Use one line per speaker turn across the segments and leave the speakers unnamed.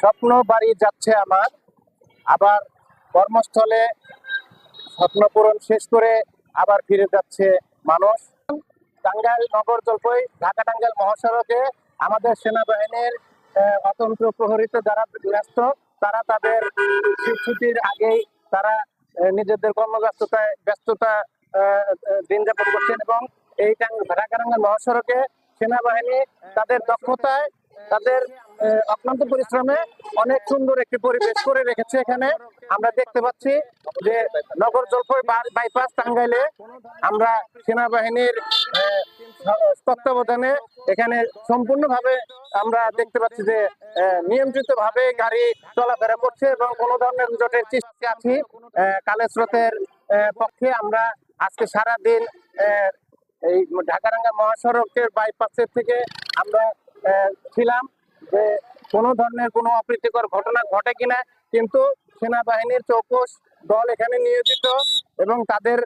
স্বপ্ন বাড়ি যাচ্ছে আমার। আবার কর্মস্থলে স্বপ্ন পূরণ শেষ করে আবার ফিরে যাচ্ছে মানুষ। টাঙ্গাইল নগর জলপাই, ঢাকা টাঙ্গাইল মহাসড়কে আমাদের সেনাবাহিনীর অতন্ত্র প্রহরিত যারা ব্যস্ত, তারা তাদের ছুট- ছুটির আগেই তারা নিজেদের কর্মব্যস্ততায় ব্যস্ততা দিন যাপন করছেন এবং এই ঢাকা টাঙ্গাইল মহাসড়কে সেনাবাহিনী তাদের দক্ষতায়, তাদের অক্লান্ত পরিশ্রমে অনেক সুন্দর একটি পরিবেশ করে রেখেছে এখানে। আমরা দেখতে পাচ্ছি যে নগর জলপাই বাইপাস টাঙ্গাইলে আমরা সেনাবাহিনীর তত্ত্বাবধানে এখানে সম্পূর্ণভাবে আমরা দেখতে পাচ্ছি যে নিয়ন্ত্রিত ভাবে গাড়ি চলাফেরা করছে এবং কোনো ধরনের জটের সৃষ্টি আছি। আহ, কালের স্রোতের আহ, পক্ষে আমরা আজকে সারা দিন এই ঢাকারাঙ্গা মহাসড়কের বাইপাসের থেকে আমরা ছিলাম। যে কোনো ধরনের কোনো অপ্রীতিকর ঘটনা ঘটে কিনা, কিন্তু সেনাবাহিনীর চৌকস দল এখানে নিয়োজিত এবং তাদের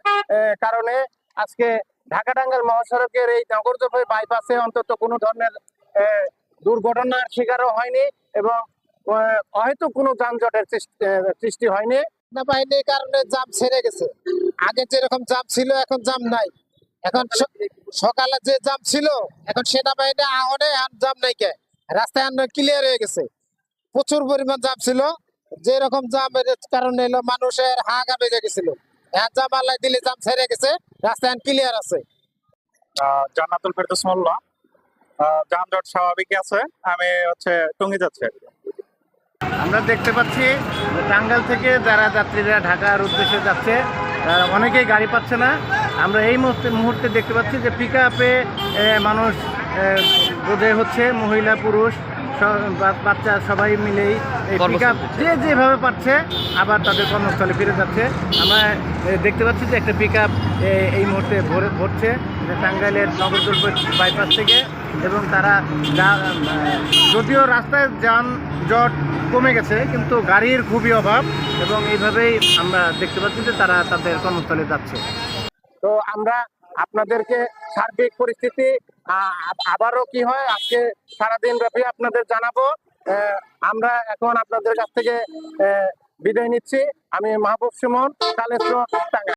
কারণে আজকে ঢাকা টাঙ্গাইল মহাসড়কের এই নগরজোপাই বাইপাসে অন্তত কোনো ধরনের দুর্ঘটনার শিকারও হয়নি এবং হয়তো কোনো যানজটের সৃষ্টি হয়নি।
সেনাবাহিনীর কারণে জাম ছেড়ে গেছে। আগে যেরকম জাম ছিল, এখন জাম নাই। এখন সকালে যে জাম ছিল, এখন সেনাবাহিনী আহনে আর জাম নাই কে? রাস্তায় ক্লিয়ার হয়ে গেছে। প্রচুর পরিমাণ জাম ছিল। যে রকম জামের কারণে এলো মানুষের হাগা বেজে গেছিল। এখন জাম আল্লাহ দিলে জাম ছেড়ে গেছে। রাস্তায় ক্লিয়ার আছে।
আহ, জান্নাতুল ফেরদৌস মোল্লা। যানজট স্বাভাবিক আছে। আমি হচ্ছে টঙ্গি যাচ্ছি
আমরা দেখতে পাচ্ছি যে টাঙ্গাইল থেকে যারা যাত্রীরা ঢাকার উদ্দেশ্যে যাচ্ছে তারা অনেকেই গাড়ি পাচ্ছে না। আমরা এই মুহূর্তে মুহূর্তে দেখতে পাচ্ছি যে পিক আপে মানুষ বোধহয় হচ্ছে মহিলা পুরুষ সব- বাচ্চা সবাই মিলেই এই পিক আপ যে যেভাবে পাচ্ছে আবার তাদের কর্মস্থলে ফিরে যাচ্ছে। আমরা দেখতে পাচ্ছি যে একটা পিক আপ এই মুহূর্তে ভরে ভরছে। টাঙ্গাইলের নগরদুর্গ বাইপাস থেকে এবং তারা যদিও রাস্তায় যানজট কমে গেছে কিন্তু গাড়ির খুবই অভাব এবং এইভাবেই আমরা দেখতে পাচ্ছি যে তারা তাদের কর্মস্থলে যাচ্ছে। তো আমরা আপনাদেরকে সার্বিক পরিস্থিতি আবারও কি হয়, আজকে সারাদিন ব্যাপী আপনাদের জানাব। আমরা এখন আপনাদের কাছ থেকে বিদায় নিচ্ছি। আমি মাহবুব সুমন কালেশ্বর টাঙ্গাইল।